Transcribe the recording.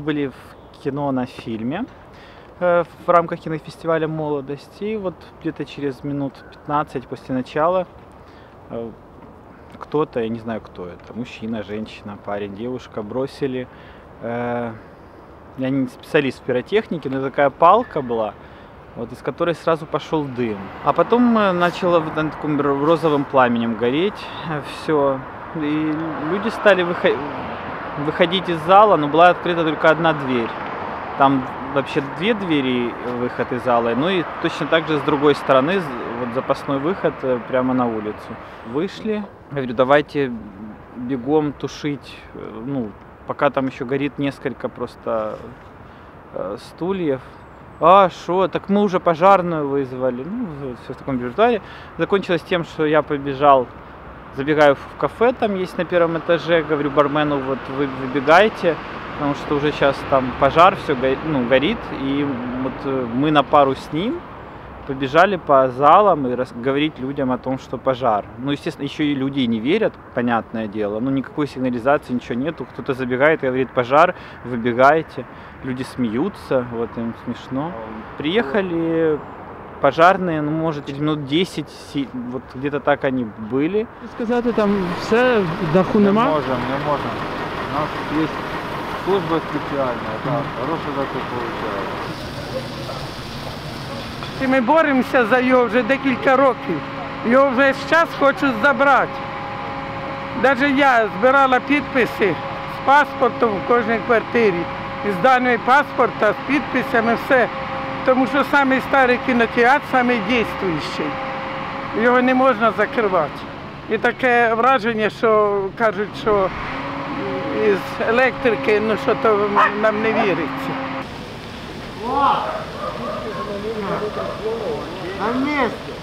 были в кино на фильме э, в рамках кинофестиваля «Молодость». И вот где-то через минут 15 после начала э, кто-то, я не знаю кто это, мужчина, женщина, парень, девушка, бросили, э, я не специалист в пиротехнике, но такая палка была, вот, из которой сразу пошел дым. А потом начало вот таком розовым пламенем гореть все. И люди стали выхо- выходить из зала, но была открыта только одна дверь. Там вообще две двери э, выход из зала, ну и точно так же с другой стороны, вот запасной выход э, прямо на улицу. Вышли, говорю, давайте бегом тушить, э, ну, пока там еще горит несколько просто стульев. А, что, так мы уже пожарную вызвали. Ну, все в таком репертуаре. Закончилось тем, что я побежал, забегаю в кафе, там есть на первом этаже, говорю бармену, вот вы выбегайте, потому что уже сейчас там пожар, все ну, горит, и вот э, мы на пару с ним побежали по залам и рас- говорить людям о том, что пожар. Ну, естественно, еще и люди не верят, понятное дело. Ну, никакой сигнализации, ничего нету. Кто-то забегает и говорит, пожар, выбегайте. Люди смеются, вот им смешно. Приехали пожарные, ну, может, минут 10, вот где-то так они были. Сказати, там все, даху Не нема. можем, не можем. У нас есть служба специальная, да, хороший закон получается. І ми боремося за його вже декілька років. Його весь час хочуть забрати. Навіть я збирала підписи з паспортом в кожній квартирі, із даними паспорта, з підписами, все. Тому що самий старий кінотеатр, самий дійствуючий. Його не можна закривати. І таке враження, що кажуть, що із електрики, ну що то нам не віриться. На месте!